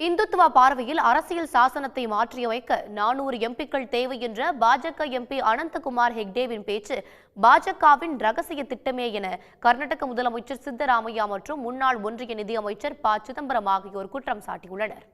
இந்துத்துவ பார்வையில் அரசியல் சாசனத்தை மாற்றியமைக்க நானூறு எம்பிக்கள் தேவை என்ற பாஜக எம்பி அனந்தகுமார் ஹெக்டேவின் பேச்சு பாஜகவின் ரகசிய திட்டமே என கர்நாடக முதலமைச்சர் சித்தராமையா மற்றும் முன்னாள் ஒன்றிய நிதியமைச்சர் ப சிதம்பரம் ஆகியோர் குற்றம் சாட்டியுள்ளனர்.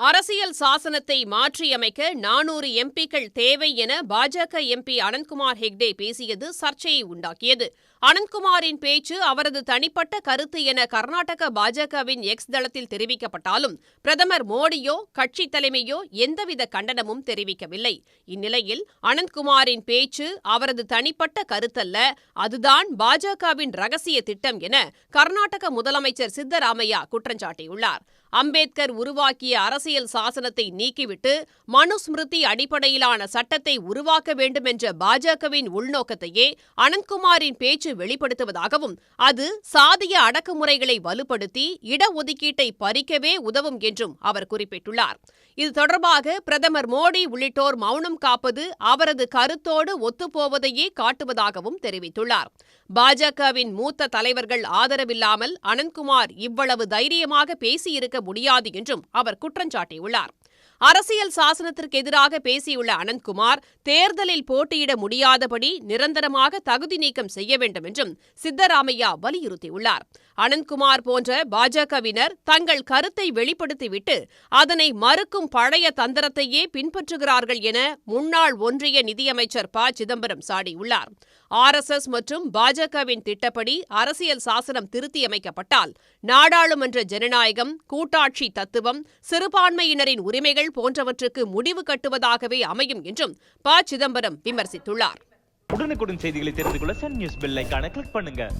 அரசியல் சாசனத்தை மாற்றியமைக்க நானூறு எம்பிக்கள் தேவை என பாஜக எம்பி அனந்த்குமார் ஹெக்டே பேசியது சர்ச்சையை உண்டாக்கியது. அனந்த்குமாரின் பேச்சு அவரது தனிப்பட்ட கருத்து என கர்நாடக பாஜகவின் எக்ஸ் தளத்தில் தெரிவிக்கப்பட்டாலும் பிரதமர் மோடியோ கட்சித் தலைமையோ எந்தவித கண்டனமும் தெரிவிக்கவில்லை. இந்நிலையில் அனந்த்குமாரின் பேச்சு அவரது தனிப்பட்ட கருத்தல்ல அதுதான் பாஜகவின் ரகசிய திட்டம் என கர்நாடக முதலமைச்சர் சித்தராமையா குற்றஞ்சாட்டியுள்ளார். அம்பேத்கர் உருவாக்கிய அரசியல் சாசனத்தை நீக்கிவிட்டு மனுஸ்மிருதி அடிப்படையிலான சட்டத்தை உருவாக்க வேண்டும் என்ற பாஜகவின் உள்நோக்கத்தையே அனந்த்குமாரின் பேச்சு வெளிப்படுத்துவதாகவும் அது சாதிய அடக்குமுறைகளை வலுப்படுத்தி இடஒதுக்கீட்டை பறிக்கவே உதவும் என்றும் அவர் குறிப்பிட்டுள்ளார். இது தொடர்பாக பிரதமர் மோடி உள்ளிட்டோர் மௌனம் காப்பது அவரது கருத்தோடு ஒத்துப்போவதையே காட்டுவதாகவும் தெரிவித்துள்ளார். பாஜகவின் மூத்த தலைவர்கள் ஆதரவில்லாமல் அனந்த்குமார் இவ்வளவு தைரியமாக பேசியிருக்க முடியாது என்றும் அவர் குற்றஞ்சாட்டியுள்ளார் அரசியல் சாசனத்திற்கு எதிராக பேசியுள்ள அனந்த்குமார் தேர்தலில் போட்டியிட முடியாதபடி நிரந்தரமாக தகுதி நீக்கம் செய்ய வேண்டும் என்றும் சித்தராமையா வலியுறுத்தியுள்ளார். அனந்த்குமார் போன்ற பாஜகவினர் தங்கள் கருத்தை வெளிப்படுத்திவிட்டு அதனை மறுக்கும் பழைய தந்திரத்தையே பின்பற்றுகிறார்கள் என முன்னாள் ஒன்றிய நிதியமைச்சர் ப. சிதம்பரம் சாடியுள்ளார். ஆர் எஸ் எஸ் மற்றும் பாஜகவின் திட்டப்படி அரசியல் சாசனம் திருத்தியமைக்கப்பட்டால் நாடாளுமன்ற ஜனநாயகம் கூட்டாட்சி தத்துவம் சிறுபான்மையினரின் உரிமைகள் போன்றவற்றுக்கு முடிவு கட்டுவதாகவே அமையும் என்றும் ப. சிதம்பரம் விமர்சித்துள்ளார். உடனுக்குடன் செய்திகளை தெரிந்து கொள்ள சன் நியூஸ் பெல் கிளிக் பண்ணுங்க.